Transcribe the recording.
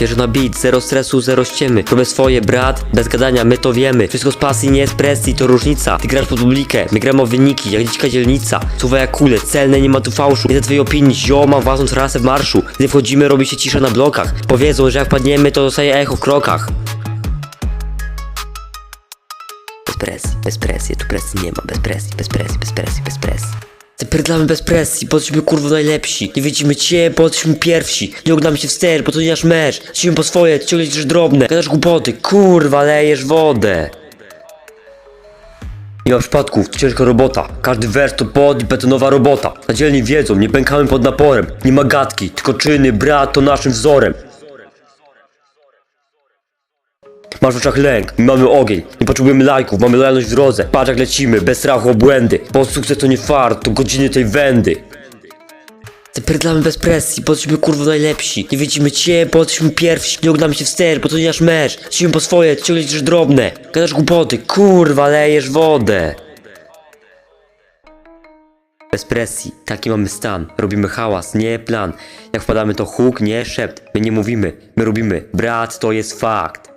Pierwszy na beat, zero stresu, zero ściemy. Robię swoje, brat, bez gadania, my to wiemy. Wszystko z pasji, nie z presji, to różnica. Ty grasz pod publikę, my gramy o wyniki Jak dzika dzielnica, słowa jak kule, celne, nie ma tu fałszu. Nie za twojej opinii, zio, mam własną trasę w marszu. Gdy wchodzimy, robi się cisza na blokach. Powiedzą, że jak padniemy, to zostaje echo w krokach. Bez presji, bez presji, tu presji nie ma, bez presji, bez presji, bez presji, bez presji. Zapierdlamy bez presji, bo jesteśmy kurwa najlepsi. Nie widzimy cię, bo jesteśmy pierwsi. Nie oglądamy się wstecz, bo to nie nasz mecz. Lecimy po swoje, ciągle liczysz drobne. Gadasz głupoty, kurwa, lejesz wodę. Nie ma przypadków, to ciężka robota. Każdy wers to pod i betonowa robota. Na dzielni wiedzą, nie pękamy pod naporem. Nie ma gadki, tylko czyny, brat to naszym wzorem. Masz w oczach lęk, my mamy ogień, nie potrzebujemy lajków, mamy lojalność w drodze. Patrz jak lecimy, bez strachu o błędy, bo sukces to nie fart, to godziny tej wędy. Zapierdlamy bez presji, bo jesteśmy kurwa najlepsi. Nie widzimy cię, bo jesteśmy pierwsi. Nie oglądamy się wstecz, bo to nie nasz mecz. Lecimy po swoje, ciągle liczysz drobne. Gadasz głupoty, kurwa, lejesz wodę. Bez presji, taki mamy stan. Robimy hałas, nie plan. Jak wpadamy to huk, nie szept. My nie mówimy, my robimy. Brat, to jest fakt.